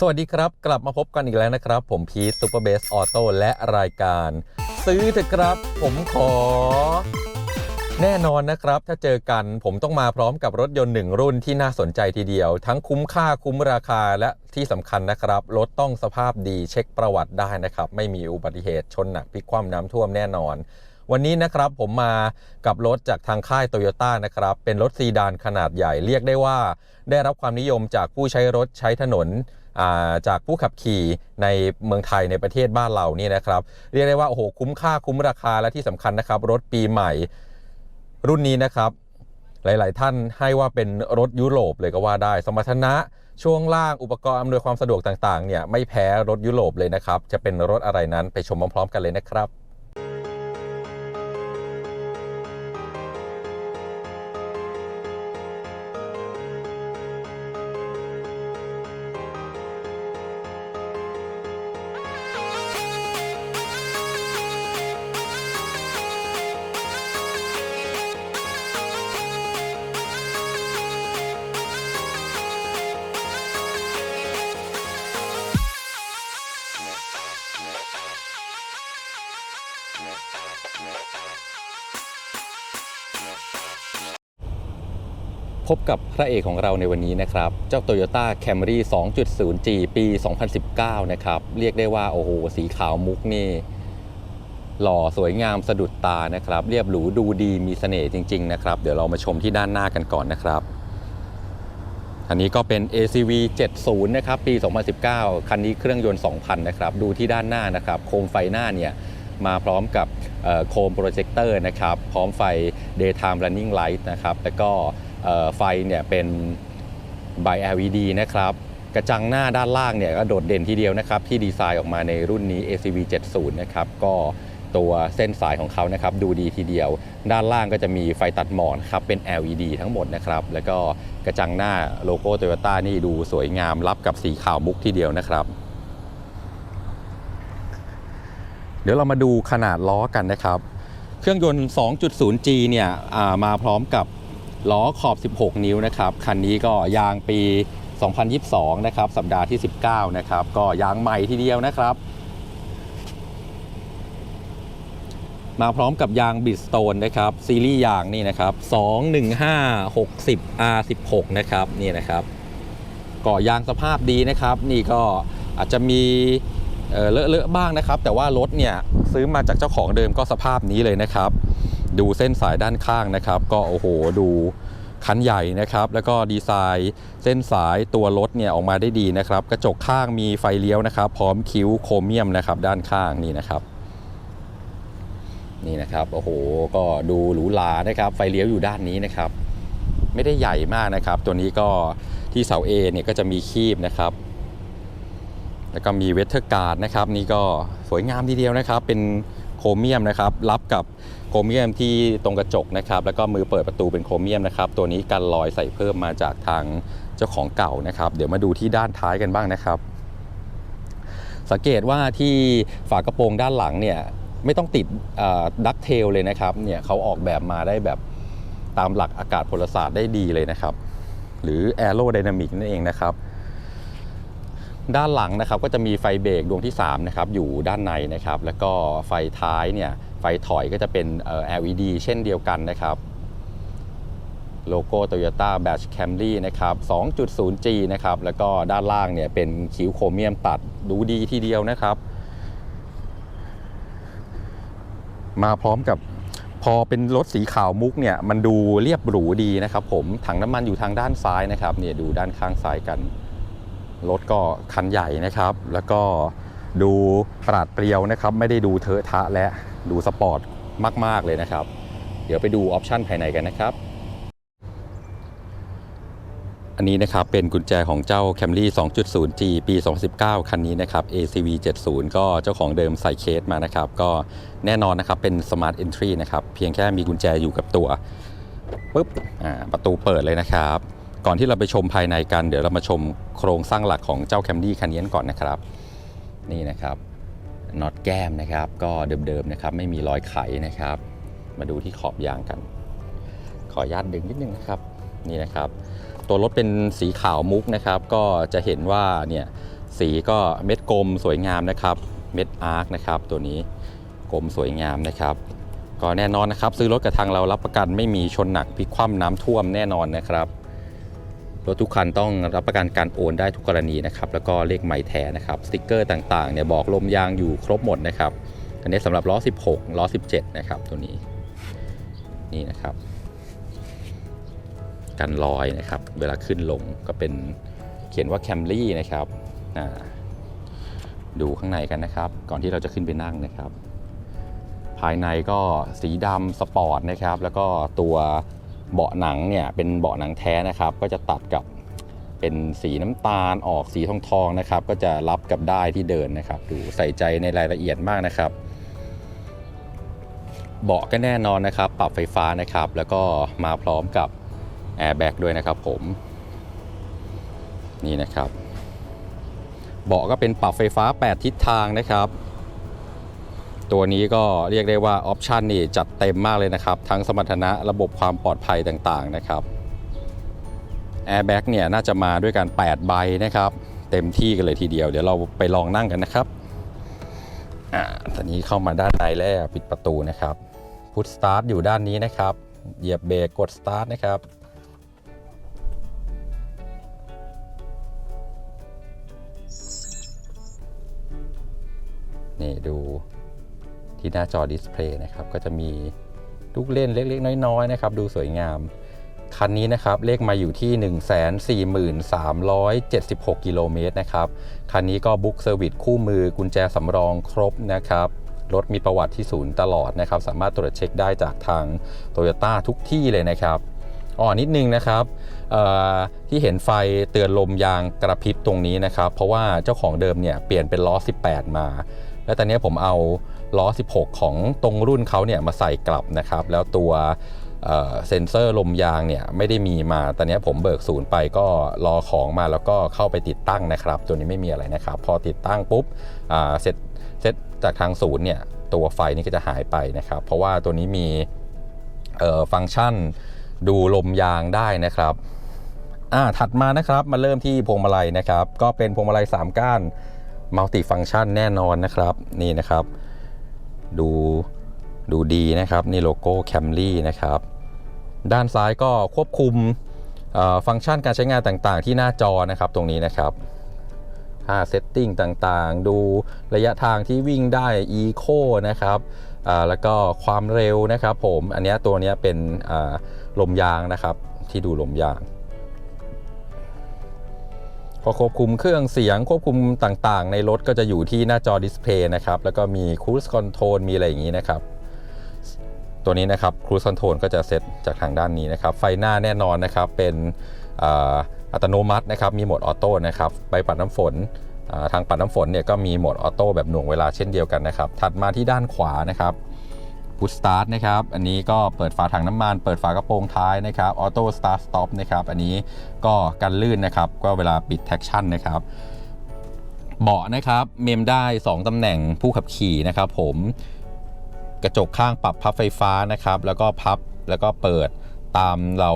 สวัสดีครับ กลับมาพบกันอีกแล้วนะครับ ผมพีทซูเปอร์เบสออโต้และรายการ ซื้อเถอะครับ ผมขอ แน่นอนนะครับ ถ้าเจอกันผมต้องมาพร้อมกับรถยนต์หนึ่งรุ่นที่น่าสนใจทีเดียว ทั้งคุ้มค่าคุ้มราคาและที่สำคัญนะครับ รถต้องสภาพดีเช็คประวัติได้นะครับ ไม่มีอุบัติเหตุชนหนักพลิกคว่ำน้ำท่วมแน่นอนวันนี้นะครับผมมากับรถจากทางค่ายโตโยต้านะครับ เป็นรถซีดานขนาดใหญ่เรียกได้ว่า ได้รับความนิยมจากผู้ใช้รถใช้ถนน จากผู้ขับขี่ในเมืองไทยในประเทศบ้านเรานี่นะครับ เรียกได้ว่าโอ้โหคุ้มค่าคุ้มราคาและที่สำคัญนะครับ รถปีใหม่รุ่นนี้นะครับหลาย ๆ ท่านให้ว่าเป็นรถยุโรปเลยก็ว่าได้ สมรรถนะช่วงล่างอุปกรณ์อำนวยความสะดวกต่าง ๆ เนี่ยไม่แพ้รถยุโรปเลยนะครับ จะเป็นรถอะไรนั้นไปชมพร้อม ๆ กันเลยนะครับ กับพระเอกของเราในวันนี้นะครับ เจ้า Toyota Camry 2.0G ปี 2019 นะครับ เรียกได้ว่า โอ้โห สีขาวมุกนี่ หล่อสวยงามสะดุดตานะครับ เรียบหรูดูดีมีเสน่ห์จริง ๆ นะครับ เดี๋ยวเรามาชมที่ด้านหน้ากันก่อนนะครับ อันนี้ก็เป็น ACV 70 นะครับ ปี 2019 คันนี้เครื่องยนต์ 2,000 นะครับ ดูที่ด้านหน้านะครับ โคมไฟหน้าเนี่ยมาพร้อมกับโคมโปรเจคเตอร์นะครับ พร้อมไฟ daytime running light นะครับ แล้วก็ ไฟเนี่ยเป็น by LED นะครับ กระจังหน้าด้านล่างเนี่ยก็โดดเด่นทีเดียวนะครับ ที่ดีไซน์ออกมาในรุ่นนี้ ACV 70นะครับก็ตัวเส้นสายของเขานะครับดูดีทีเดียว ด้านล่างก็จะมีไฟตัดหมอนครับเป็น LED ทั้งหมดนะครับ แล้วก็กระจังหน้าโลโก้ Toyota นี่ดูสวยงามรับกับสีขาวมุกทีเดียวนะครับ เดี๋ยวเรามาดูขนาดล้อกันนะครับ เครื่องยนต์ 2.0G เนี่ยอ่ามาพร้อมกับ ล้อขอบ 16 นิ้วนะครับ คันนี้ก็ยางปี 2022 นะครับ สัปดาห์ที่ 19 นะครับ ก็ยางใหม่ทีเดียวนะครับ มาพร้อมกับยางบิดสโตนนะครับ ซีรีส์ยางนี่นะครับ 215 60 R16 นะครับ นี่นะครับก็ยางสภาพดีนะครับ นี่ก็อาจจะมีเอ่อเลอะๆบ้างนะครับ แต่ว่ารถเนี่ยซื้อมาจากเจ้าของเดิมก็สภาพนี้เลยนะครับ ดูเส้นสายด้านข้างนะครับ ก็โอ้โหดูคันใหญ่นะครับ แล้วก็ดีไซน์เส้นสายตัวรถเนี่ยออกมาได้ดีนะครับ กระจกข้างมีไฟเลี้ยวนะครับ พร้อมคิ้วโครเมียมนะครับ ด้านข้างนี่นะครับ นี่นะครับโอ้โห ก็ดูหรูหรานะครับ ไฟเลี้ยวอยู่ด้านนี้นะครับ ไม่ได้ใหญ่มากนะครับ ตัวนี้ก็ที่เสา A เนี่ยก็จะมีคีบนะครับ แล้วก็มีเวทเทอร์การ์ดนะครับ นี่ก็สวยงามทีเดียวนะครับ เป็นโครเมียมนะครับ รับกับ โครเมียมที่ตรงกระจกนะครับ แล้วก็มือเปิดประตูเป็นโครเมียมนะครับ ตัวนี้กันรอยใส่เพิ่มมาจากทางเจ้าของเก่านะครับ เดี๋ยวมาดูที่ด้านท้ายกันบ้างนะครับ สังเกตว่าที่ฝากระโปรงด้านหลังเนี่ยไม่ต้องติดดักเทลเลยนะครับ เนี่ยเขาออกแบบมาได้แบบตามหลักอากาศพลศาสตร์ได้ดีเลยนะครับ หรือ Aerodynamic นั่นเองนะครับ ด้านหลังนะครับก็จะมีไฟเบรกดวงที่3นะครับอยู่ด้านในนะครับ แล้วก็ไฟท้ายเนี่ย ไฟถอยก็จะเป็น LED เช่นเดียวกันนะครับ โลโก้ Toyota Batch Camry นะครับ 2.0G นะครับ แล้วก็ด้านล่างเนี่ยเป็นคิ้วโครเมียมตัดดูดีทีเดียวนะครับ มาพร้อมกับพอเป็นรถสีขาวมุกเนี่ยมันดูเรียบหรูดีนะครับ ผมถังน้ำมันอยู่ทางด้านซ้ายนะครับเนี่ยดูด้านข้างซ้ายกันรถก็คันใหญ่นะครับ แล้วก็ ดูปราดเปรียวนะครับ ไม่ได้ดูเทอะทะและดูสปอร์ตมาก ๆ เลยนะครับ เดี๋ยวไปดูออปชันภายในกันนะครับ อันนี้นะครับเป็นกุญแจของเจ้า Camry 2.0G ปี 2019 คันนี้นะครับ ACV 70ก็เจ้าของเดิมใส่เคสมานะครับ ก็แน่นอนนะครับเป็น Smart Entry นะครับ เพียงแค่มีกุญแจอยู่กับตัวปุ๊บประตูเปิดเลยนะครับ ก่อนที่เราไปชมภายในกัน เดี๋ยวเรามาชมโครงสร้างหลักของเจ้า Camry คันนี้ก่อนนะครับ นี่นะครับน็อตแก้มนะครับ ก็เดิมๆนะครับ ไม่มีรอยไขนะครับ มาดูที่ขอบยางกัน ขออนุญาตดึงนิดนึงนะครับนี่นะครับ ตัวรถเป็นสีขาวมุกนะครับ ก็จะเห็นว่าเนี่ยสีก็เม็ดกลมสวยงามนะครับ เม็ดอาร์คนะครับ ตัวนี้กลมสวยงามนะครับ ก็แน่นอนนะครับ ซื้อรถกับทางเรารับประกันไม่มีชนหนักพลิกคว่ำน้ำท่วมแน่นอนนะครับ รถทุกคันต้องรับประกันการโอนได้ทุกกรณีนะครับแล้วก็เลขไม้แท้นะครับสติกเกอร์ต่างๆเนี่ยบอกลมยางอยู่ครบหมดนะครับอันนี้สำหรับล้อ 16 ล้อ 17 นะครับ ตัวนี้นี่นะครับ กันรอยนะครับ เวลาขึ้นลงก็เป็นเขียนว่าแคมรี่นะครับอ่าดูข้างในกันนะครับ ก่อนที่เราจะขึ้นไปนั่งนะครับ ภายในก็สีดำสปอร์ตนะครับ แล้วก็ตัว เบาะหนังเนี่ยเป็นเบาะหนังแท้นะครับ ก็จะตัดกับเป็นสีน้ำตาลออกสีทองทองนะครับ ก็จะรับกับได้ที่เดินนะครับ ดูใส่ใจในรายละเอียดมากนะครับ เบาะก็แน่นอนนะครับ ปรับไฟฟ้านะครับ แล้วก็มาพร้อมกับแอร์แบ็กด้วยนะครับผม นี่นะครับ เบาะก็เป็นปรับไฟฟ้า 8 ทิศทางนะครับ ตัวนี้ก็เรียกได้ว่าออปชันนี่จัดเต็มมากเลยนะครับ ทั้งสมรรถนะระบบความปลอดภัยต่างๆนะครับแอร์แบ็กเนี่ยน่าจะมาด้วยกัน8ใบนะครับ เต็มที่กันเลยทีเดียว เดี๋ยวเราไปลองนั่งกันนะครับอ่าตอนนี้เข้ามาด้านในแล้วปิดประตูนะครับพุทสตาร์ทอยู่ด้านนี้นะครับ เหยียบเบรกกดสตาร์ทนะครับนี่ดู ที่หน้าจอดิสเพลย์นะครับก็จะมีลูกเล่นเล็กๆ น้อยๆนะครับดูสวยงาม คันนี้นะครับเลขมาอยู่ที่ 14376 กิโลเมตรนะครับคันนี้ก็บุ๊กเซอร์วิสคู่มือกุญแจสำรองครบนะครับรถมีประวัติที่ศูนย์ตลอดนะครับ สามารถตรวจเช็คได้จากทางโตโยต้าทุกที่เลยนะครับอ๋อนิดนึงนะครับที่เห็นไฟเตือนลมยางกระพริบตรงนี้นะครับ เพราะว่าเจ้าของเดิมเนี่ยเปลี่ยนเป็นล้อ 18 มา แล้วตอนนี้ผมเอาล้อ 16 ของตรงรุ่นเขาเนี่ยมาใส่กลับนะครับ แล้วตัวเซนเซอร์ลมยางเนี่ยไม่ได้มีมา ตอนนี้ผมเบิกศูนย์ไปก็รอของมาแล้วก็เข้าไปติดตั้งนะครับ ตัวนี้ไม่มีอะไรนะครับ พอติดตั้งปุ๊บเสร็จเสร็จจากทางศูนย์เนี่ยตัวไฟนี่ก็จะหายไปนะครับ เพราะว่าตัวนี้มีฟังก์ชันดูลมยางได้นะครับอ่าถัดมานะครับมาเริ่มที่พวงมาลัยนะครับ ก็เป็นพวงมาลัย 3 ก้าน มัลติฟัง c t ชันแน่นอนนะครับนี่นะครับ ดูดูดีนะครับนี่โลโก้แคมรี่นะครับ ด้านซ้ายก็ควบคุมฟังก์ชันการใช้งานต่างๆ ที่หน้าจอนะครับตรงนี้นะครับค่าเซตติ้งต่างๆ ดูระยะทางที่วิ่งได้ Eco นะครับแล้วก็ความเร็วนะครับผม อันนี้ตัวนี้เป็นลมยางนะครับที่ดูลมยาง พอควบคุมเครื่องเสียงควบคุมต่างๆ ในรถก็จะอยู่ที่หน้าจอดิสเพย์นะครับแล้วก็มี Cruise Control มีอะไรอย่างนี้นะครับ ตัวนี้นะครับ Cruise Control ก็จะเซตจากทางด้านนี้นะครับ ไฟหน้าแน่นอนนะครับ เป็นอ,อัตโนมัตินะครับ มีโหมดออโต้นะครับไปปัดน้ำฝนทางปัดน้ำฝนเนี่ยก็มีโหมดออโต้แบบหน่วงเวลาเช่นเดียวกันนะครับ ถัดมาที่ด้านขวานะครับ พุชสตาร์ทนะครับ อันนี้ก็เปิดฝาถังน้ำมัน เปิดฝากระโปรงท้ายนะครับ ออโต้สตาร์ทสต็อปนะครับ อันนี้ก็กันลื่นนะครับ ก็เวลาปิดแท็กชั่นนะครับเบาะนะครับ เมมได้ 2ตำแหน่งผู้ขับขี่นะครับผม กระจกข้างปรับพับไฟฟ้านะครับ แล้วก็พับ แล้วก็เปิด ตามเรา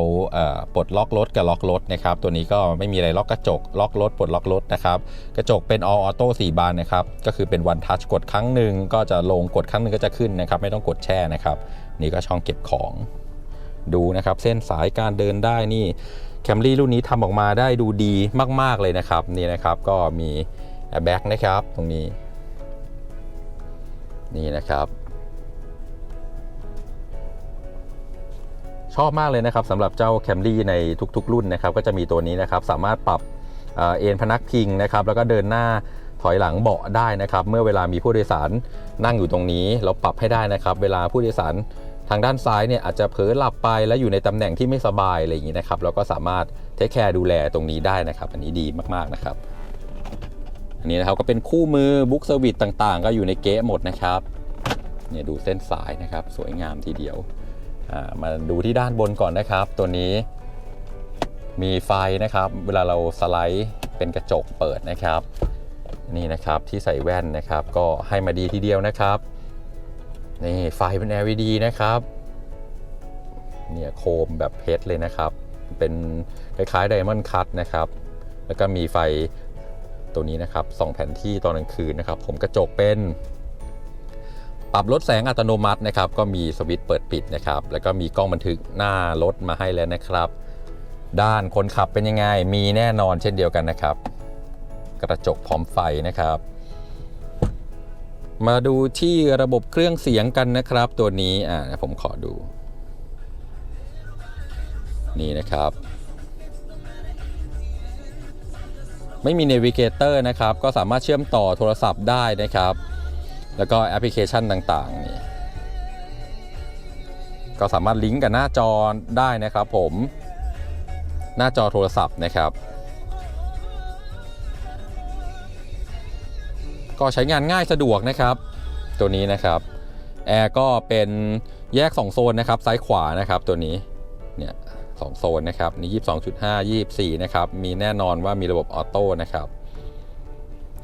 ปลดล็อกรถกับล็อกรถนะครับ ตัวนี้ก็ไม่มีอะไรล็อกกระจก ล็อกรถปลดล็อกรถนะครับ กระจกเป็น all auto 4 บานนะครับ ก็คือเป็น one touch กดครั้งหนึ่งก็จะลงกดครั้งหนึ่งก็จะขึ้นนะครับ ไม่ต้องกดแช่นะครับ นี่ก็ช่องเก็บของดูนะครับ เส้นสายการเดินได้นี่แคมรี่รุ่นนี้ทำออกมาได้ดูดีมาก ๆ เลยนะครับ นี่นะครับก็มีแอร์แบ็กนะครับ ตรงนี้ นี่นะครับ ชอบมากเลยนะครับสำหรับเจ้า Camry ในทุกๆ รุ่นนะครับก็จะมีตัวนี้นะครับสามารถปรับเอ่อเอนพนักพิงนะครับแล้วก็เดินหน้าถอยหลังเบาะได้นะครับเมื่อเวลามีผู้โดยสารนั่งอยู่ตรงนี้ เราปรับให้ได้นะครับ เวลาผู้โดยสารทางด้านซ้ายเนี่ยอาจจะเผลอหลับไปแล้วอยู่ในตำแหน่งที่ไม่สบายอะไรอย่างนี้นะครับเราก็สามารถเทคแคร์ดูแลตรงนี้ได้นะครับ อันนี้ดีมากๆนะครับ อันนี้นะครับก็เป็นคู่มือบุ๊กเซอร์วิสต่างๆ ก็อยู่ในเก๊ะหมดนะครับเนี่ยดูเส้นสายนะครับ สวยงามทีเดียว มาดูที่ด้านบนก่อนนะครับ ตัวนี้มีไฟนะครับ เวลาเราสไลด์เป็นกระจกเปิดนะครับ นี่นะครับที่ใส่แว่นนะครับ ก็ให้มาดีทีเดียวนะครับ นี่ไฟเป็น LED นะครับ เนี่ยโคมแบบเพชรเลยนะครับ เป็นคล้ายๆไดมอนด์คัตนะครับ แล้วก็มีไฟตัวนี้นะครับสองแผนที่ตอนกลางคืนนะครับ ผมกระจกเป็น ปรับลดแสงอัตโนมัตินะครับก็มีสวิตช์เปิดปิดนะครับ แล้วก็มีกล้องบันทึกหน้ารถมาให้แล้วนะครับ ด้านคนขับเป็นยังไง มีแน่นอนเช่นเดียวกันนะครับ กระจกพร้อมไฟนะครับ มาดูที่ระบบเครื่องเสียงกันนะครับ ตัวนี้อ่าผมขอดู นี่นะครับ ไม่มี Navigator นะครับ ก็สามารถเชื่อมต่อโทรศัพท์ได้นะครับ แล้วก็แอปพลิเคชันต่างๆนี่ก็สามารถลิงก์กับหน้าจอได้นะครับผมหน้าจอโทรศัพท์นะครับ ก็ใช้งานง่ายสะดวกนะครับ ตัวนี้นะครับแอร์ก็เป็นแยก 2 โซนนะครับ ซ้ายขวานะครับตัวนี้เนี่ยสองโซนนะครับนี่22.5 24นะครับ มีแน่นอนว่ามีระบบออโต้นะครับ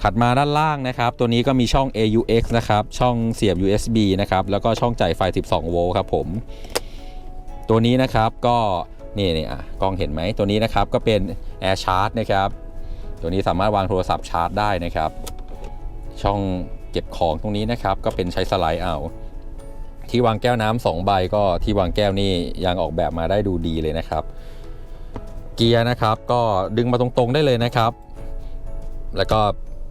ถัดมาด้านล่างนะครับ ตัวนี้ก็มีช่อง AUX นะครับ ช่องเสียบ USB นะครับ แล้วก็ช่องจ่ายไฟ 12 โวลต์ครับผม ตัวนี้นะครับก็ นี่นี่อะกล้องเห็นไหม ตัวนี้นะครับก็เป็น Air Charge นะครับ ตัวนี้สามารถวางโทรศัพท์ชาร์จได้นะครับ ช่องเก็บของตรงนี้นะครับ ก็เป็นใช้สไลด์เอา ที่วางแก้วน้ำสองใบก็ที่วางแก้วนี่ยังออกแบบมาได้ดูดีเลยนะครับ เกียร์นะครับก็ดึงมาตรงๆได้เลยนะครับ แล้วก็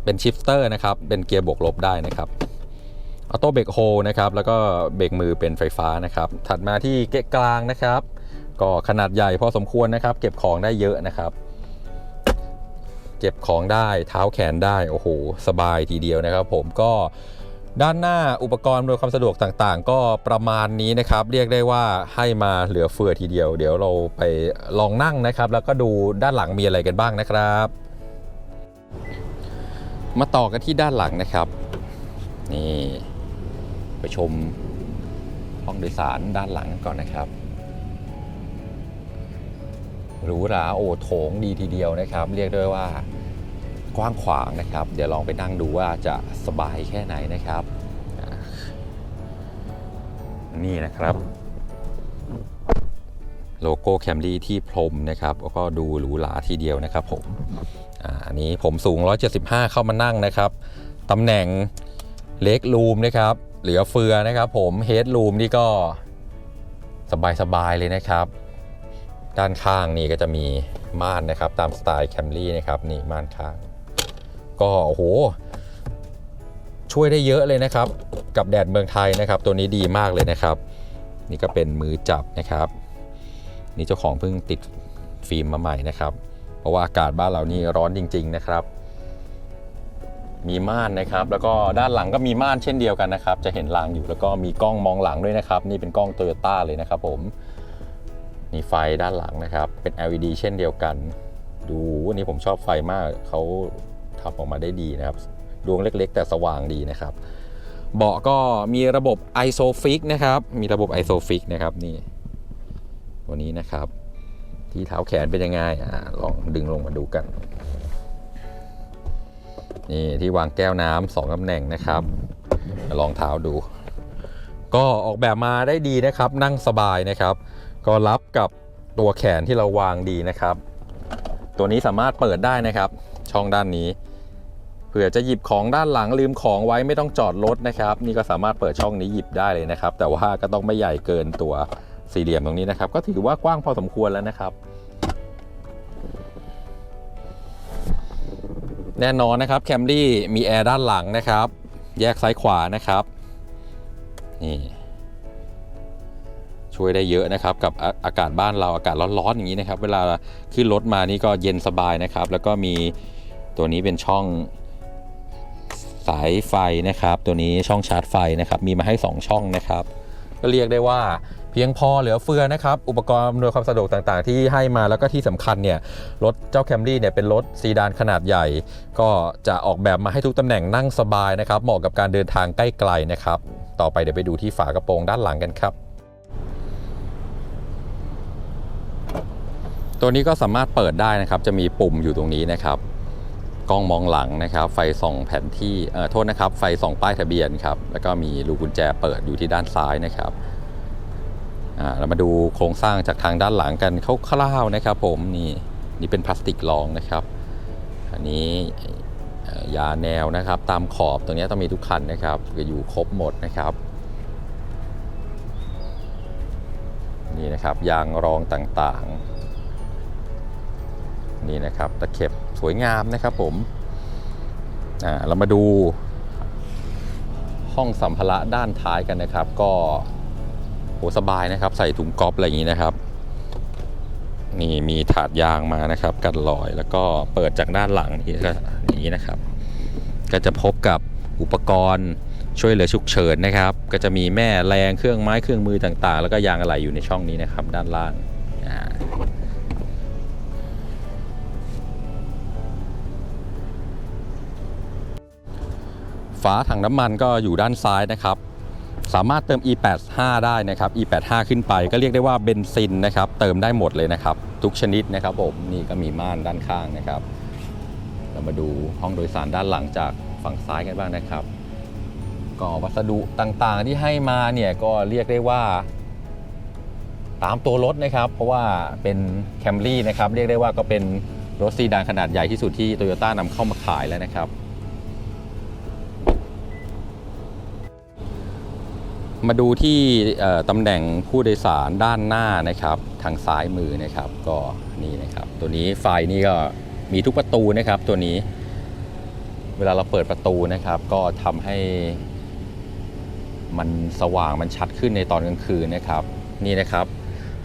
เป็นชิฟเตอร์นะครับ เป็นเกียร์บวกลบได้นะครับออโต้เบรกโฮนะครับ แล้วก็เบรกมือเป็นไฟฟ้านะครับ ถัดมาที่เกะกลางนะครับ ก็ขนาดใหญ่พอสมควรนะครับ เก็บของได้เยอะนะครับ เก็บของได้เท้าแขนได้โอ้โหสบายทีเดียวนะครับ ผมก็ด้านหน้าอุปกรณ์โดยความสะดวกต่างๆ ก็ประมาณนี้นะครับ เรียกได้ว่าให้มาเหลือเฟือทีเดียว เดี๋ยวเราไปลองนั่งนะครับ แล้วก็ดูด้านหลังมีอะไรกันบ้างนะครับ มาต่อกันที่ด้านหลังนะครับ นี่ไปชมห้องโดยสารด้านหลังกันก่อนนะครับหรูหราโอโถงดีทีเดียวนะครับ เรียกได้ว่ากว้างขวางนะครับ เดี๋ยวลองไปนั่งดูว่าจะสบายแค่ไหนนะครับ นี่นะครับ โลโก้แคมรี่ที่พรมนะครับ แล้วก็ดูหรูหราทีเดียวนะครับผม อันนี้ผมสูง 175 เข้ามานั่งนะครับตำแหน่งเล็กรูมนะครับ เหลือเฟือนะครับผมเฮดรูมนี่ก็สบายๆเลยนะครับ ด้านข้างนี่ก็จะมีม่านนะครับ ตามสไตล์แคมรี่นะครับนี่ม่านข้าง ก็โอ้โห ช่วยได้เยอะเลยนะครับ กับแดดเมืองไทยนะครับ ตัวนี้ดีมากเลยนะครับ นี่ก็เป็นมือจับนะครับ นี่เจ้าของเพิ่งติดฟิล์มมาใหม่นะครับ ราะว่าอากาศบ้านเรานี่ร้อนจริง ๆ นะครับ มีม่านนะครับ แล้วก็ด้านหลังก็มีม่านเช่นเดียวกันนะครับ จะเห็นรางอยู่แล้วก็มีกล้องมองหลังด้วยนะครับ นี่เป็นกล้องโตโยต้าเลยนะครับ ผมมีไฟด้านหลังนะครับ เป็น LED เช่นเดียวกัน ดูวันนี้ผมชอบไฟมากเขาทำออกมาได้ดีนะครับ ดวงเล็กๆ แต่สว่างดีนะครับ เบาะก็มีระบบ ISOFIX นะครับ มีระบบ ISOFIX นะครับนี่ตัวนี้นะครับ ที่เท้าแขนเป็นยังไงอ่าลองดึงลงมาดูกัน นี่ที่วางแก้วน้ำสองตำแหน่งนะครับ ลองเท้าดู ก็ออกแบบมาได้ดีนะครับ นั่งสบายนะครับ ก็รับกับตัวแขนที่เราวางดีนะครับ ตัวนี้สามารถเปิดได้นะครับ ช่องด้านนี้เผื่อจะหยิบของด้านหลังลืมของไว้ไม่ต้องจอดรถนะครับ นี่ก็สามารถเปิดช่องนี้หยิบได้เลยนะครับ แต่ว่าก็ต้องไม่ใหญ่เกินตัว สี่เหลี่ยมตรงนี้นะครับ ก็ถือว่ากว้างพอสมควรแล้วนะครับ แน่นอนนะครับแคมรี่มีแอร์ด้านหลังนะครับ แยกซ้ายขวานะครับนี่ช่วยได้เยอะนะครับกับอากาศบ้านเราอากาศร้อนๆอย่างนี้นะครับ เวลาขึ้นรถมานี่ก็เย็นสบายนะครับ แล้วก็มีตัวนี้เป็นช่องสายไฟนะครับ ตัวนี้ช่องชาร์จไฟนะครับ มีมาให้ 2 ช่องนะครับ ก็เรียกได้ว่า เพียงพอเหลือเฟือนะครับ อุปกรณ์อำนวยความสะดวกต่างๆ ที่ให้มาแล้วก็ที่สำคัญเนี่ยรถเจ้าแคมรี่เนี่ยเป็นรถซีดานขนาดใหญ่ ก็จะออกแบบมาให้ทุกตำแหน่งนั่งสบายนะครับ เหมาะกับการเดินทางใกล้ไกลนะครับ ต่อไปเดี๋ยวไปดูที่ฝากระโปรงด้านหลังกันครับตัวนี้ก็สามารถเปิดได้นะครับ จะมีปุ่มอยู่ตรงนี้นะครับ กล้องมองหลังนะครับ ไฟส่องแผนที่ เอ่อ โทษนะครับ ไฟส่องป้ายทะเบียนครับ แล้วก็มีรูกุญแจเปิดอยู่ที่ด้านซ้ายนะครับ เรามาดูโครงสร้างจากทางด้านหลังกันคร่าวๆนะครับผมนี่นี่เป็นพลาสติกรองนะครับ อันนี้ยาแนวนะครับตามขอบตรงนี้ต้องมีทุกคันนะครับคือยู่ครบหมดนะครับนี่นะครับยางรองต่างๆนี่นะครับตะเข็บสวยงามนะครับผมอ่าเรามาดูห้องสัมภาระด้านท้ายกันนะครับ ก็ โหสบายนะครับ ใส่ถุงก๊อปอะไรอย่างนี้นะครับ นี่มีถาดยางมานะครับ กันรอยแล้วก็เปิดจากด้านหลังนี่ก็อย่างนี้นะครับ ก็จะพบกับอุปกรณ์ช่วยเหลือฉุกเฉินนะครับ ก็จะมีแม่แรงเครื่องไม้เครื่องมือต่างๆ แล้วก็ยางอะไหล่อยู่ในช่องนี้นะครับ ด้านล่างฝาถังน้ำมันก็อยู่ด้านซ้ายนะครับ สามารถเติม E85 ได้นะครับ E85 ขึ้นไปก็เรียกได้ว่าเบนซินนะครับเติมได้หมดเลยนะครับ ทุกชนิดนะครับผมนี่ก็มีม่านด้านข้างนะครับ เรามาดูห้องโดยสารด้านหลังจากฝั่งซ้ายกันบ้างนะครับ ก็วัสดุต่างๆที่ให้มาเนี่ยก็เรียกได้ว่า ตามตัวรถนะครับ เพราะว่าเป็นแคมรี่นะครับเรียกได้ว่าก็เป็นรถซีดานขนาดใหญ่ที่สุดที่โตโยต้านำเข้ามาขายแล้วนะครับ มาดูที่ตำแหน่งผู้โดยสารด้านหน้านะครับ ทางซ้ายมือนะครับก็นี่นะครับ ตัวนี้ไฟนี่ก็มีทุกประตูนะครับตัวนี้ เวลาเราเปิดประตูนะครับ ก็ทำให้มันสว่างมันชัดขึ้นในตอนกลางคืนนะครับ นี่นะครับ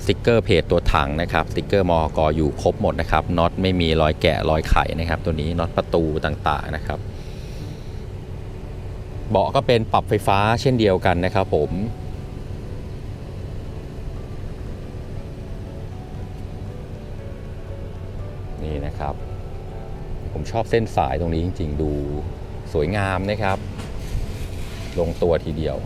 สติกเกอร์เพจตัวถังนะครับสติกเกอร์มอกอยู่ครบหมดนะครับน็อตไม่มีรอยแกะรอยไขนะครับ ตัวนี้น็อตประตูต่างๆนะครับ เบาะก็เป็นปรับไฟฟ้าเช่นเดียวกันนะครับผมนี่นะครับ ผมชอบเส้นสายตรงนี้จริง ๆ ดูสวยงามนะครับ ลงตัวทีเดียว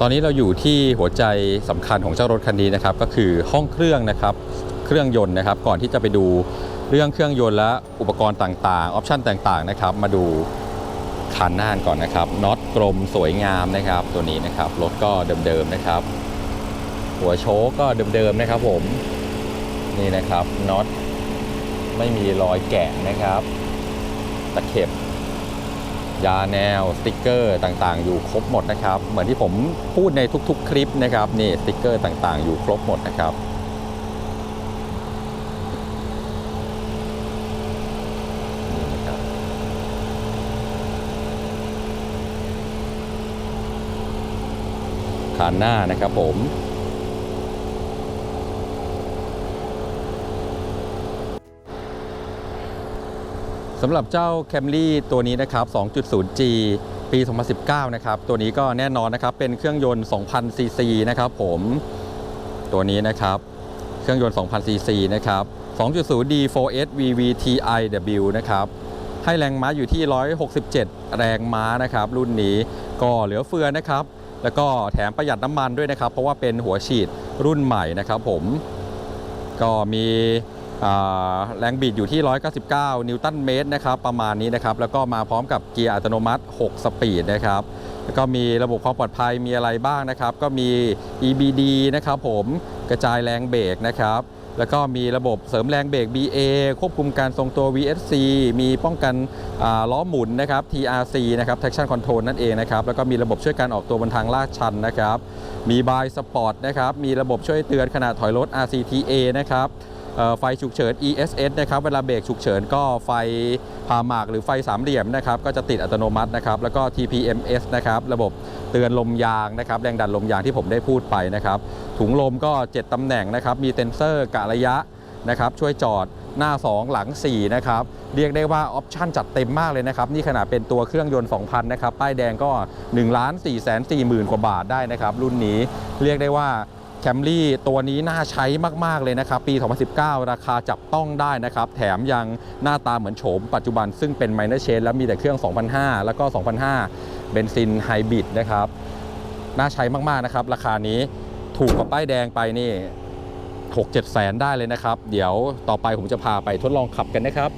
ตอนนี้เราอยู่ที่หัวใจสำคัญของเจ้ารถคันนี้นะครับ ก็คือห้องเครื่องนะครับ เครื่องยนต์นะครับ ก่อนที่จะไปดูเรื่องเครื่องยนต์และอุปกรณ์ต่างๆออปชันต่างๆนะครับ มาดูคันหน้าก่อนนะครับน็อตกลมสวยงามนะครับ ตัวนี้นะครับรถก็เดิมๆนะครับ หัวโชคก็เดิมๆนะครับ ผมนี่นะครับน็อตไม่มีรอยแกะนะครับตะเข็บยาแนวสติกเกอร์ต่างๆ อยู่ครบหมดนะครับ เหมือนที่ผมพูดในทุกๆ คลิปนะครับนี่สติกเกอร์ต่างๆ อยู่ครบหมดนะครับ นี่นะครับคานหน้านะครับผมสำหรับเจ้า Camry ตัวนี้นะครับ 2.0G ปี 2019 นะครับ ตัวนี้ก็แน่นอนนะครับ เป็นเครื่องยนต์ 2,000ซีซีนะครับผม ตัวนี้นะครับ เครื่องยนต์ 2,000ซีซีนะครับ 2.0D 4S VVTiW นะครับ ให้แรงม้าอยู่ที่ 167 แรงม้านะครับ รุ่นนี้ก็เหลือเฟือนะครับ แล้วก็แถมประหยัดน้ำมันด้วยนะครับ เพราะว่าเป็นหัวฉีดรุ่นใหม่นะครับผมก็มีแรงบิดอยู่ที่ 199 นิวตันเมตรนะครับประมาณนี้นะครับ แล้วก็มาพร้อมกับเกียร์อัตโนมัติ 6 สปีดนะครับ แล้วก็มีระบบความปลอดภัยมีอะไรบ้างนะครับ ก็มี EBD นะครับผมกระจายแรงเบรกนะครับ แล้วก็มีระบบเสริมแรงเบรก BA ควบคุมการทรงตัว VSC มีป้องกันล้อหมุนนะครับ TRC นะครับ traction control นั่นเองนะครับ แล้วก็มีระบบช่วยการออกตัวบนทางลาดชันนะครับ มีบายสปอร์ตนะครับ มีระบบช่วยเตือนขณะถอยรถ RCTA นะครับ ไฟฉุกเฉิน ESS นะครับเวลาเบรกฉุกเฉินก็ไฟผ่าหมากหรือไฟสามเหลี่ยมนะครับก็จะติดอัตโนมัตินะครับแล้วก็ TPMS นะครับระบบเตือนลมยางนะครับแรงดันลมยางที่ผมได้พูดไปนะครับถุงลมก็ 7 ตำแหน่งนะครับมีเซนเซอร์กะระยะนะครับช่วยจอดหน้า 2 หลัง 4 นะครับ เรียกได้ว่าออปชั่นจัดเต็มมากเลยนะครับ นี่ขนาดเป็นตัวเครื่องยนต์ 2,000 นะครับ ป้ายแดงก็1ล้าน4แสน4หมื่นกว่าบาทได้นะครับ รุ่นนี้เรียกได้ว่า แคมรี่ตัวนี้น่าใช้มาก ๆ เลยนะครับ ปี 2019 ราคาจับต้องได้นะครับ แถมยังหน้าตาเหมือนโฉมปัจจุบันซึ่งเป็นไมเนอร์เชนแล้วมีแต่เครื่อง2,500แล้วก็2,500เบนซินไฮบริดนะครับ น่าใช้มาก ๆ นะครับ ราคานี้ถูกกว่าป้ายแดงไปนี่ 6 7 แสนได้เลยนะครับ เดี๋ยวต่อไปผมจะพาไปทดลองขับกันนะครับ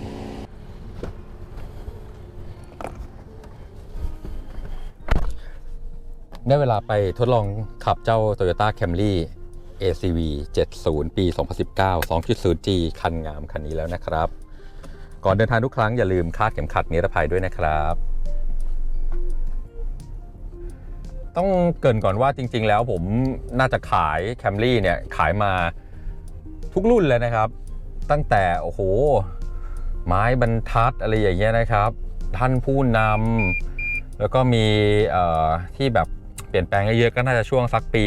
ได้เวลาไปทดลองขับเจ้า Toyota Camry ACV 70 ปี 2019 2.0G คันงามคันนี้แล้วนะครับ ก่อนเดินทางทุกครั้งอย่าลืมคาดเข็มขัดนิรภัยด้วยนะครับ ต้องเกรินก่อนว่าจริง ๆ แล้วผมน่าจะขายแคมรี่เนี่ยขายมาทุกรุ่นเลยนะครับ ตั้งแต่โอ้โห ไม้บรรทัดอะไรอย่างเงี้ยนะครับ ท่านผู้นำแล้วก็มีที่แบบ เปลี่ยนแปลงเยอะๆก็น่าจะช่วงสักปี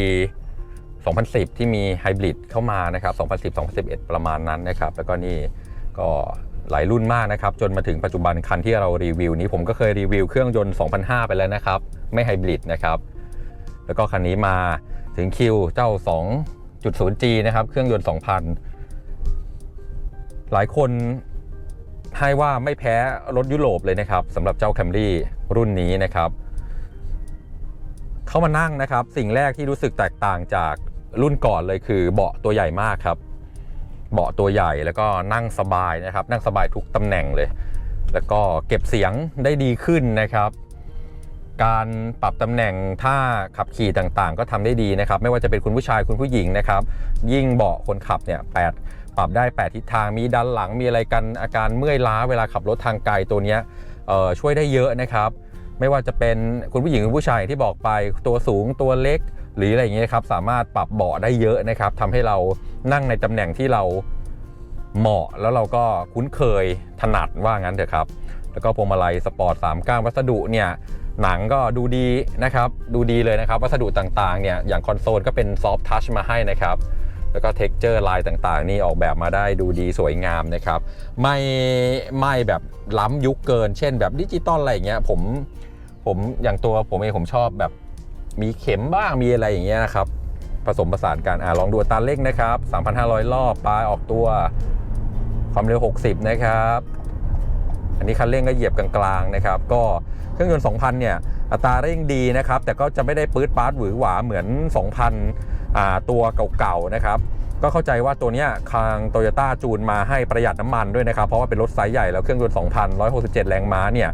2010 ที่มีไฮบริดเข้ามานะครับ2010 2011 ประมาณนั้นนะครับ แล้วก็นี่ก็หลายรุ่นมากนะครับ จนมาถึงปัจจุบันคันที่เรารีวิวนี้ผมก็เคยรีวิวเครื่องยนต์ 2005 ไปแล้วนะครับ ไม่ไฮบริดนะครับ แล้วก็คันนี้มาถึงคิวเจ้า 2.0G นะครับเครื่องยนต์ 2,000 หลายคนให้ว่าไม่แพ้รถยุโรปเลยนะครับสำหรับเจ้า Camry รุ่นนี้นะครับ เข้ามานั่งนะครับ สิ่งแรกที่รู้สึกแตกต่างจากรุ่นก่อนเลยคือ เบาะตัวใหญ่มากครับ เบาะตัวใหญ่แล้วก็นั่งสบายนะครับ นั่งสบายทุกตำแหน่งเลย แล้วก็เก็บเสียงได้ดีขึ้นนะครับ การปรับตำแหน่งท่าขับขี่ต่างๆ ก็ทำได้ดีนะครับ ไม่ว่าจะเป็นคุณผู้ชายคุณผู้หญิงนะครับ ยิ่งเบาะคนขับเนี่ยแปดปรับได้ 8 ทิศทางมีด้านหลังมีอะไรกันอาการเมื่อยล้าเวลาขับรถทางไกลตัวเนี้ยช่วยได้เยอะนะครับ ไม่ว่าจะเป็นคุณผู้หญิงคุณผู้ชายที่บอกไปตัวสูงตัวเล็ก หรืออะไรอย่างเงี้ยครับสามารถปรับเบาะได้เยอะนะครับทำให้เรานั่งในตำแหน่งที่เราเหมาะแล้วเราก็คุ้นเคยถนัดว่างั้นเถอะครับ แล้วก็พวงมาลัยสปอร์ต3ก้านวัสดุเนี่ยหนังก็ดูดีนะครับ ดูดีเลยนะครับ วัสดุต่างๆเนี่ยอย่างคอนโซลก็เป็นซอฟท์ทัชมาให้นะครับ แล้วก็เท็กเจอร์ลายต่างๆ นี่ออกแบบมาได้ดูดีสวยงามนะครับ ไม่ไม่แบบล้ำยุคเกิน เช่นแบบดิจิตอลอะไรอย่างเงี้ยผมผมอย่างตัวผมเองผมชอบแบบมีเข็มบ้างมีอะไรอย่างเงี้ยนะครับ ผสมผสานกันอ่าลองดูตาเร่งนะครับ 3,500 รอบปลายออกตัวความเร็ว 60 นะครับ อันนี้คันเร่งก็เหยียบกลางๆนะครับ ก็เครื่องยนต์ 2,000 เนี่ยอัตราเร่งดีนะครับ แต่ก็จะไม่ได้ปื๊ดปาร์ตหวือหวาเหมือน 2,000 ตัวเก่าๆนะครับก็เข้าใจว่าตัวนี้ทางโตโยต้าจูนมาให้ประหยัดน้ำมันด้วยนะครับ เพราะว่าเป็นรถไซส์ใหญ่แล้วเครื่องยนต์2,167 แรงม้าเนี่ย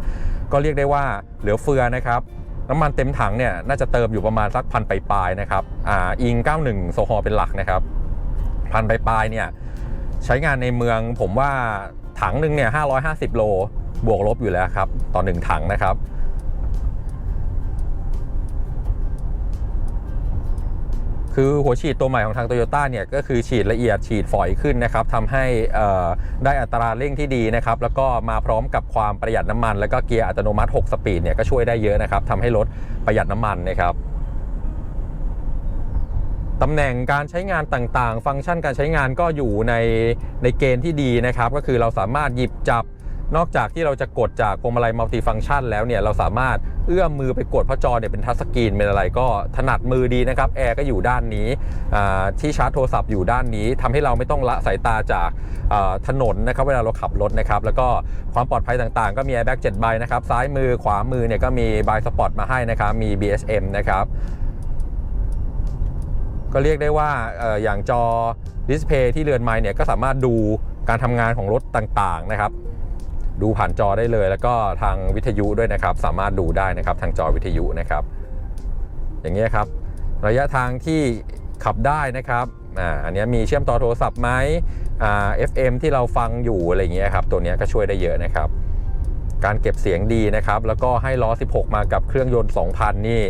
ก็เรียกได้ว่าเหลือเฟือนะครับ น้ำมันเต็มถังเนี่ยน่าจะเติมอยู่ประมาณสักพันปลายๆนะครับอ่าอิง 91 โซฮอเป็นหลักนะครับพันปลายๆเนี่ยใช้งานในเมืองผมว่าถังหนึ่งเนี่ย550 โล บวกลบอยู่แล้วครับต่อ 1 ถังนะครับ คือหัวฉีดตัวใหม่ของทางโตโยต้าเนี่ยก็คือฉีดละเอียดฉีดฝอยขึ้นนะครับทำให้ได้อัตราเร่งที่ดีนะครับแล้วก็มาพร้อมกับความประหยัดน้ำมัน แล้วก็เกียร์อัตโนมัติ 6 สปีดเนี่ยก็ช่วยได้เยอะนะครับทำให้รถประหยัดน้ำมันนะครับตำแหน่งการใช้งานต่างๆ ฟังก์ชันการใช้งานก็อยู่ในในเกณฑ์ที่ดีนะครับ ก็คือเราสามารถหยิบจับ นอกจากที่เราจะกดจากพวงมาลัยมัลติฟังก์ชันแล้วเนี่ยเราสามารถเอื้อมมือไปกดพระจอเนี่ยเป็นทัชสกรีนเป็นอะไรก็ถนัดมือดีนะครับแอร์ก็อยู่ด้านนี้ที่ชาร์จโทรศัพท์อยู่ด้านนี้ทำให้เราไม่ต้องละสายตาจากถนนนะครับเวลาเราขับรถนะครับแล้วก็ความปลอดภัยต่างๆ ก็มี airbag 7ใบนะครับซ้ายมือขวามือเนี่ยก็มีบายสปอร์ตมาให้นะครับมี BSM นะครับก็เรียกได้ว่าเอ่ออย่างจอดิสเพย์ที่เรือนไม้เนี่ยก็สามารถดูการทำงานของรถต่างๆนะครับ ดูผ่านจอได้เลย แล้วก็ทางวิทยุด้วยนะครับ สามารถดูได้นะครับทางจอวิทยุนะครับ อย่างเงี้ยครับ ระยะทางที่ขับได้นะครับอ่าอันนี้มีเชื่อมต่อโทรศัพท์ไหมอ่า FM ที่เราฟังอยู่อะไรอย่างเงี้ยครับ ตัวนี้ก็ช่วยได้เยอะนะครับ การเก็บเสียงดีนะครับ แล้วก็ให้ล้อ 16 มากับเครื่องยนต์ 2,000 นี่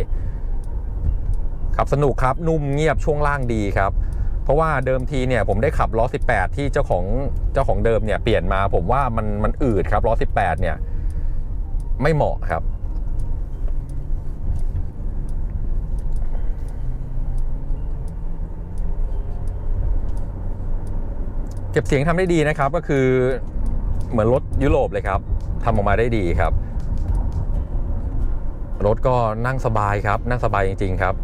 ขับสนุกครับนุ่มเงียบช่วงล่างดีครับ ราะว่าเดิมทีเนี่ยผมได้ขับล้อ 18 ที่เจ้าของเจ้าของเดิมเนี่ยเปลี่ยนมาผมว่ามันมันอืดครับล้อ 18 เนี่ย ไม่เหมาะครับ เก็บเสียงทำได้ดีนะครับ ก็คือเหมือนรถยุโรปเลยครับทำออกมาได้ดีครับ รถก็นั่งสบายครับ นั่งสบายจริง ๆ ครับ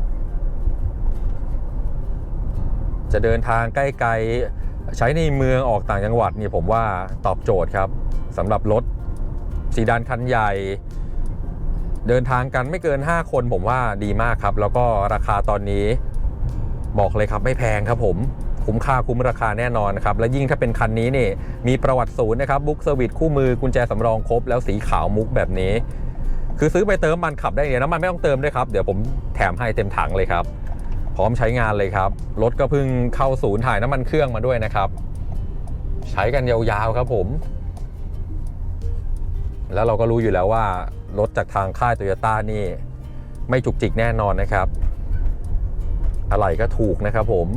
จะเดินทางใกล้ๆใช้ในเมืองออกต่างจังหวัดเนี่ยผมว่าตอบโจทย์ครับสำหรับรถซีดานคันใหญ่ เดินทางกันไม่เกิน 5 คนผมว่าดีมากครับ แล้วก็ราคาตอนนี้บอกเลยครับไม่แพงครับผมคุ้มค่าคุ้มราคาแน่นอนครับ และยิ่งถ้าเป็นคันนี้นี่มีประวัติศูนย์นะครับบุ๊กเซอร์วิสคู่มือกุญแจสำรองครบ แล้วสีขาวมุกแบบนี้ คือซื้อไปเติมมันขับได้เนี่ยน้ำมันไม่ต้องเติมด้วยครับ เดี๋ยวผมแถมให้เต็มถังเลยครับ พร้อมใช้งานเลยครับ รถก็เพิ่งเข้าศูนย์ถ่ายน้ำมันเครื่องมาด้วยนะครับ ใช้กันยาวๆครับผม แล้วเราก็รู้อยู่แล้วว่า รถจากทางค่ายโตโยต้านี่ ไม่จุกจิกแน่นอนนะครับ อะไรก็ถูกนะครับผม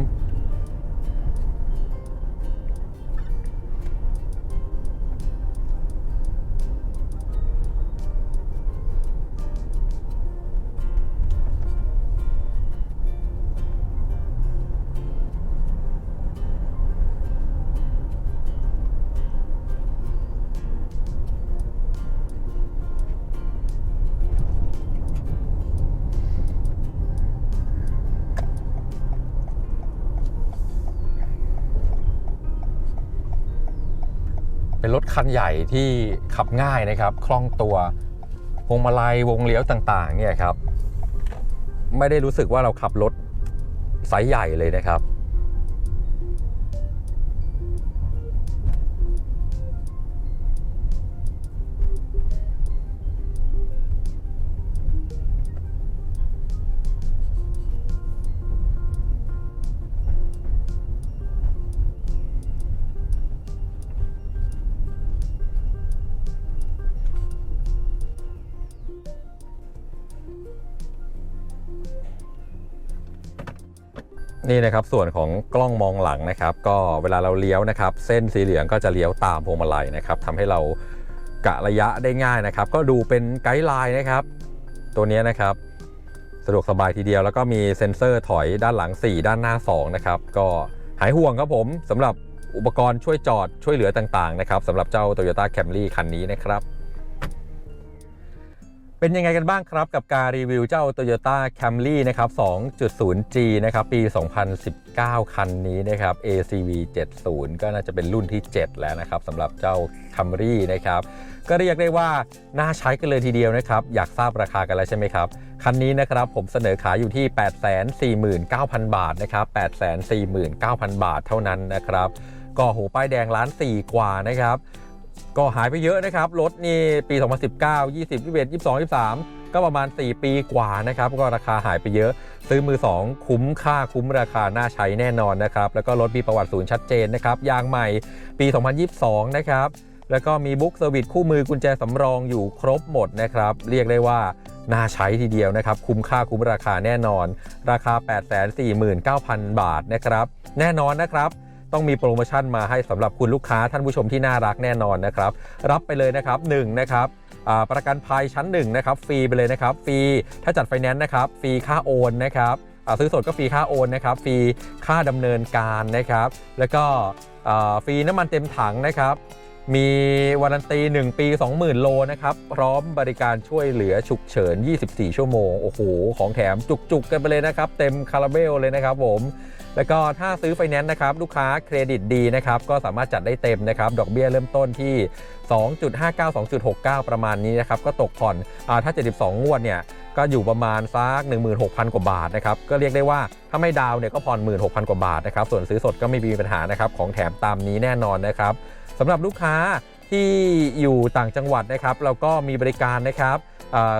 เป็นรถคันใหญ่ที่ขับง่ายนะครับ คล่องตัวพวงมาลัยวงเลี้ยวต่างๆเนี่ยครับ ไม่ได้รู้สึกว่าเราขับรถไซส์ใหญ่เลยนะครับ นี่นะครับส่วนของกล้องมองหลังนะครับ ก็เวลาเราเลี้ยวนะครับ เส้นสีเหลืองก็จะเลี้ยวตามพวงมาลัยนะครับทำให้เรากะระยะได้ง่ายนะครับ ก็ดูเป็นไกด์ไลน์นะครับ ตัวนี้นะครับ สะดวกสบายทีเดียวแล้วก็มีเซ็นเซอร์ถอยด้านหลัง 4 ด้านหน้า 2 นะครับ ก็หายห่วงครับผมสำหรับอุปกรณ์ช่วยจอดช่วยเหลือต่างๆนะครับสำหรับเจ้า Toyota Camry คันนี้นะครับ เป็นยังไงกันบ้างครับกับการรีวิวเจ้า Toyota Camry นะครับ 2.0G นะครับ ปี 2019 คันนี้นะครับ ACV 70 ก็น่าจะเป็นรุ่นที่ 7 แล้วนะครับสำหรับเจ้า Camry นะครับ ก็เรียกได้ว่า น่าใช้กันเลยทีเดียวนะครับ อยากทราบราคากันแล้วใช่ไหมครับ คันนี้นะครับผมเสนอขายอยู่ที่ 849,000 บาทนะครับ 849,000 บาทเท่านั้นนะครับ ก็โหป้ายแดงล้าน 4 กว่านะครับ ก็หายไปเยอะนะครับ รถนี่ปี 2019 20 21 22 23 ก็ประมาณ 4 ปีกว่านะครับ ก็ราคาหายไปเยอะ ซื้อมือ 2 คุ้มค่าคุ้มราคาน่าใช้แน่นอนนะครับ แล้วก็รถมีประวัติศูนย์ชัดเจนนะครับ ยางใหม่ปี 2022 นะครับ แล้วก็มีบุ๊กเซอร์วิสคู่มือกุญแจสำรองอยู่ครบหมดนะครับ เรียกได้ว่าน่าใช้ทีเดียวนะครับ คุ้มค่าคุ้มราคาแน่นอน ราคา 849,000 บาทนะครับ แน่นอนนะครับ ต้องมีโปรโมชั่นมาให้สำหรับคุณลูกค้าท่านผู้ชมที่น่ารักแน่นอนนะครับ รับไปเลยนะครับ1นะครับประกันภัยชั้น1นะครับฟรีไปเลยนะครับฟรีถ้าจัดไฟแนนซ์นะครับฟรีค่าโอนนะครับซื้อสดก็ฟรีค่าโอนนะครับฟรีค่าดำเนินการนะครับ แล้วก็ฟรีน้ำมันเต็มถังนะครับมีวารันตี 1 ปี 20,000 โลนะครับ พร้อมบริการช่วยเหลือฉุกเฉิน 24 ชั่วโมง โอ้โห ของแถมจุกๆ กันไปเลยนะครับ เต็มคาราเบลเลยนะครับผม แล้วก็ถ้าซื้อไฟแนนซ์นะครับลูกค้าเครดิตดีนะครับก็สามารถจัดได้เต็มนะครับดอกเบี้ยเริ่มต้นที่ 2.59 2.69 ประมาณนี้นะครับก็ตกผ่อนอถ้า 72 งวดเนี่ยก็อยู่ประมาณสัก16,000 กว่าบาทนะครับก็เรียกได้ว่าถ้าไม่ดาวน์เนี่ยก็ผ่อน 16,000 กว่าบาทนะครับส่วนซื้อสดก็ไม่มีปัญหานะครับของแถมตามนี้แน่นอนนะครับสำหรับลูกค้าที่อยู่ต่างจังหวัดนะครับเราก็มีบริการนะครับ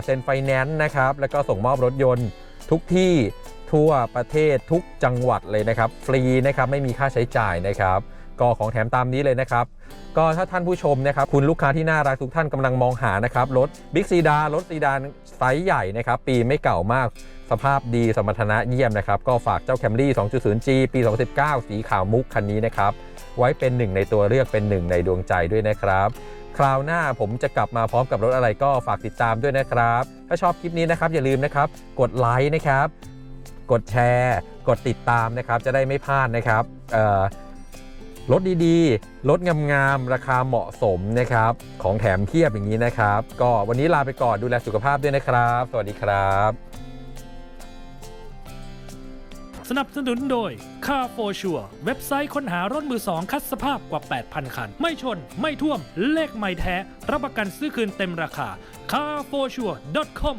เซ็นไฟแนนซ์นะครับแล้วก็ส่งมอบรถยนต์ทุกที่ ทั่วประเทศทุกจังหวัดเลยนะครับ ฟรีนะครับไม่มีค่าใช้จ่ายนะครับ ก็ของแถมตามนี้เลยนะครับ ก็ถ้าท่านผู้ชมนะครับ คุณลูกค้าที่น่ารักทุกท่านกำลังมองหานะครับรถบิ๊กซีดารถซีดานไซส์ใหญ่นะครับ ปีไม่เก่ามากสภาพดีสมรรถนะเยี่ยมนะครับ ก็ฝากเจ้า Camry 2.0G ปี 2019 สีขาวมุกคันนี้นะครับ ไว้เป็นหนึ่งในตัวเลือกเป็นหนึ่งในดวงใจด้วยนะครับคราวหน้าผมจะกลับมาพร้อมกับรถอะไรก็ฝากติดตามด้วยนะครับ ถ้าชอบคลิปนี้นะครับอย่าลืมนะครับ กดไลค์นะครับ กดแชร์ กดติดตามนะครับ จะได้ไม่พลาดนะครับรถดีๆ รถงามๆ ราคาเหมาะสมนะครับ ของแถมเทียบอย่างนี้นะครับ ก็วันนี้ลาไปก่อนดูแลสุขภาพด้วยนะครับ สวัสดีครับ สนับสนุนโดย Car for Sure เว็บไซต์ค้นหารถมือสองคัดสภาพกว่า 8,000 คัน ไม่ชน ไม่ท่วม เลขไม่แท้ รับประกันซื้อคืนเต็มราคา carforsure.com